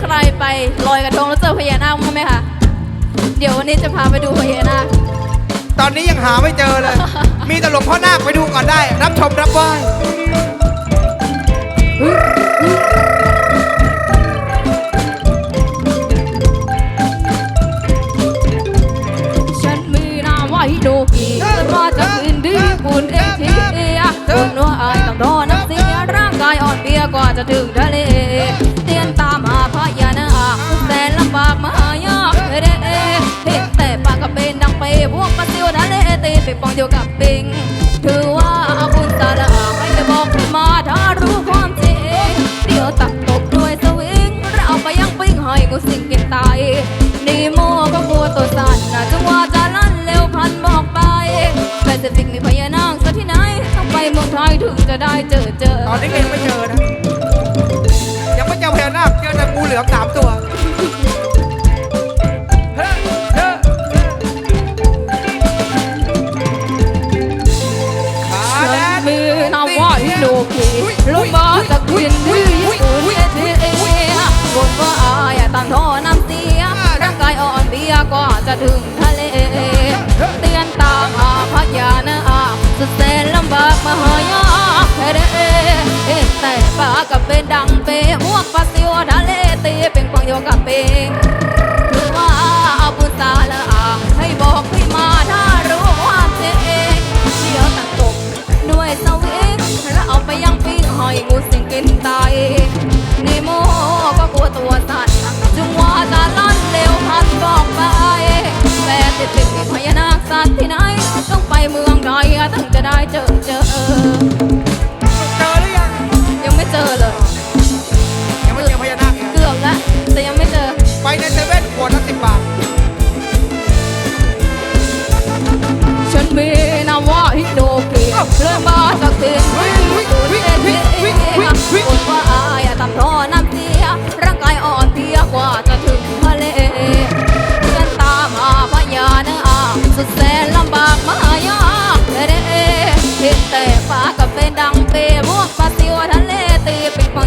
ใครไปลอยกระทงแล้วเจอพญานาคมั้างไหมคะเดี๋ยววันนี้จะพาไปดูพญานาคตอนนี้ยังหาไม่เจอเลย มีแต่หลวงพ่อนาคไปดูก่อนได้ รับชมรับไหว้ฉันมีนามว่าฮิโดกิเกิดมาจากอินเดียคุณเอเชียคุณว่าอายต้องรอน้ำเสียร่างกายอ่อนเพลียกว่าจะถึง เป็นดังเปพวกปลาซิวทะเลตีไปปองเดียวกับปิง ถือว่าบุญตาลาไม่ได้บอกให้มาถ้ารู้ความจริง เดี๋ยวตักตบด้วยสวิง เราไปยังปิงให้กูสิ่งกินตายนี่โมก็กลัวตัวสั่นนะจังว่าจะลั่นเร็วพันบอกไปแปซิฟิกมีพญานาคซะที่ไหนต้องไปเมืองไทยถึงจะได้เจอเจอ ตอนนี้ก็ยังไม่เจอนะ ยังไม่เจอพญานาคเจอแต่งูเหลือมสามตัว ลงมาจากอินเดียญี่ปุ่นเอเชียคนว่าอายตั้งท่อน้ำเสียร่างกายอ่อนเพลียกว่าจะถึงทะเลเตือนตามหาพญานาคสุดแสนลำบากมหายากแค่เด้แต่ปากกับเป็นดังเปพวปลาซิวทะเลตีเป็นปองโยกับเป็ ให้งูสิงกินตายในโมก็กลัวตัวสั่นจึงว่าจะลั่นเร็วพันบอกไปแต่ติดติดมีพญานาคสัตว์ที่ไหน ต้องไปเมืองใดถึงจะได้เจอเจอ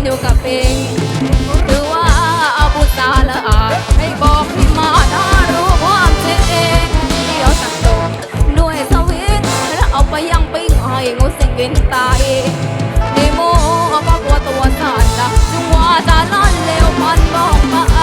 ดูกับเองหรือว่าเอาบุตาละอาให้บอกพี่มาถ้ารู้ความจริงเองเดี๋ยวตัดตกด้วยสวิตแล้วเอาไปยังปิ้งให้งูสิงกินตายในโมเอาปากวัวตัวสั่นละจุงว่าจะลั่นเร็วพันบอกมา